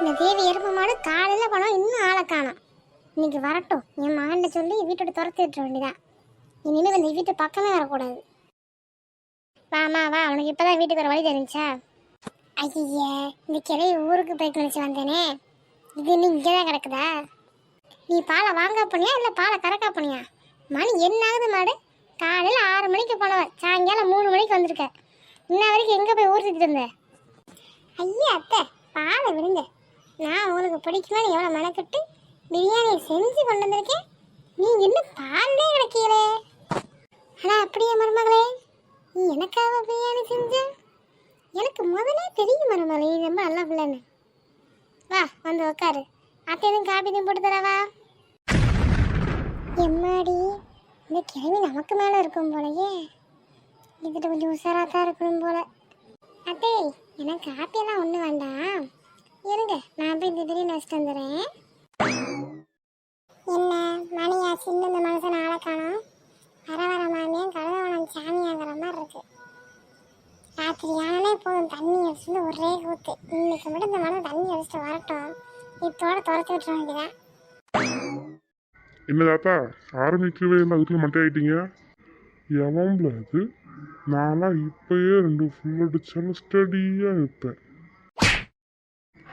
இந்த தேவி எருமை காலையில் பணம் இன்னும் ஆளை காணோம். இன்னைக்கு வரட்டும். என் மகன்கிட்ட சொல்லி வீட்டோட துரத்தி விட்டுற வேண்டியதான் இனிமேல் இந்த வீட்டு பக்கமே வரக்கூடாது. வாமா வா. உனக்கு இப்பதான் வீட்டுக்கு ஒரு வழி தெரிஞ்சா? ஐயே இந்த கிளை ஊருக்கு போய் நினச்சி வந்தேனே. இது நீ இங்கே தான் கிடக்குதா? நீ பாலை வாங்க போனியா இல்லை பாலை கறக்கா போனியா? மணி என்ன ஆகுது மாடு? காலையில் ஆறு மணிக்கு போனவன் சாயங்காலம் மூணு மணிக்கு வந்திருக்க. இன்ன வரைக்கும் எங்கே போய் ஊர் சுற்றிட்டு இருந்த? ஐயா அத்தை பாலை விடுங்க. நான் உங்களுக்கு பிடிக்கலன்னு எவ்வளோ மெனக்கிட்டு பிரியாணி செஞ்சு கொண்டு வந்திருக்கேன். நீ இன்னும் பால்லே கிடைக்கலே ஆனால் அப்படியே மருமகளே? நீ எனக்காக பிரியாணி செஞ்ச? எனக்கு முதலே தெரியும் மருமகளே நீ ரொம்ப நல்லா பிள்ளைன்னு. வா வந்து உட்காரு அத்தை எதுவும் காப்பி எதுவும் போட்டு தரவா? எம்மாடி இந்த கிழவி நமக்கு மேலே இருக்கும் போலயே. இதுகிட்ட கொஞ்சம் உஷாராக தான் இருக்கணும் போல. அத்தை எனக்கு காப்பியெல்லாம் ஒன்றும் வேண்டாம். இருங்க நான் போய் திடீர்னு வச்சுட்டு வந்துடுறேன். என்ன? மணியா சின்ன இந்த மனுஷன் ஆளை காணும். வர வர மாமியும் கழுதவனம் சாமி ஆகிற மாதிரி இருக்கு. ராத்திரி ஆனாலே போதும். தண்ணி அடிச்சுட்டு ஒரே கூத்து. இன்னைக்கு மட்டும் இந்த மனம் தண்ணி அடிச்சுட்டு வரட்டும். இதோட துரத்து விட்டுற வேண்டியதான் என்ன தாத்தா? ஆரம்பிக்கவே இல்லை. அதுக்குள்ள மட்டை ஆயிட்டீங்க? எவன்ல அது. நான்லாம் இப்பயே ரெண்டு ஃபுல் அடிச்சாலும் ஸ்டடியாக இருப்பேன்.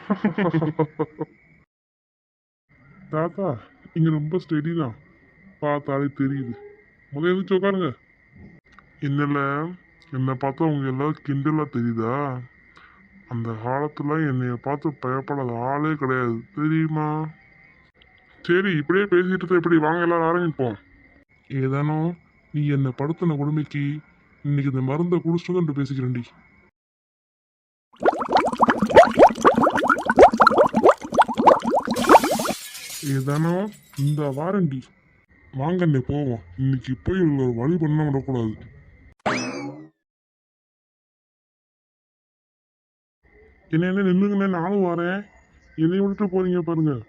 தாத்தா இங்க ரொம்ப ஸ்டெடி தான். பார்த்தாலே தெரியுது. முதல்ல எதுக்கு உட்காருங்க. என்னல என்னை பார்த்தா உங்க எல்லாரும் கிண்டலா தெரியுதா? அந்த காலத்துல என்னைய பார்த்து பயப்படாத ஆளே கிடையாது. தெரியுமா? சரி இப்படியே பேசிட்டு இருந்தா இப்படி வாங்க எல்லாரும் ஆரம்பிப்போம். ஏதானோ நீ என்னை படுத்தின கொடுமைக்கு இன்னைக்கு இந்த மருந்தை குடிச்சிட்டு வந்து பேசிக்கிறேன்டி. ஏதானோ இந்த வாரண்டி. வாங்கண்ணே போவோம். இன்னைக்கு போய் ஒரு வழி பண்ண விடக்கூடாது. என்ன என்ன நின்றுங்கண்ணே நானும் வரேன். என்னை விட்டுட்டு போறீங்க பாருங்க.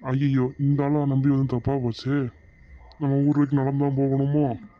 ஐயோ இந்த ஆளா நம்பி வந்து தப்பா போச்சு. நம்ம ஊர் வரைக்கும் நடந்தான் போகணுமோ?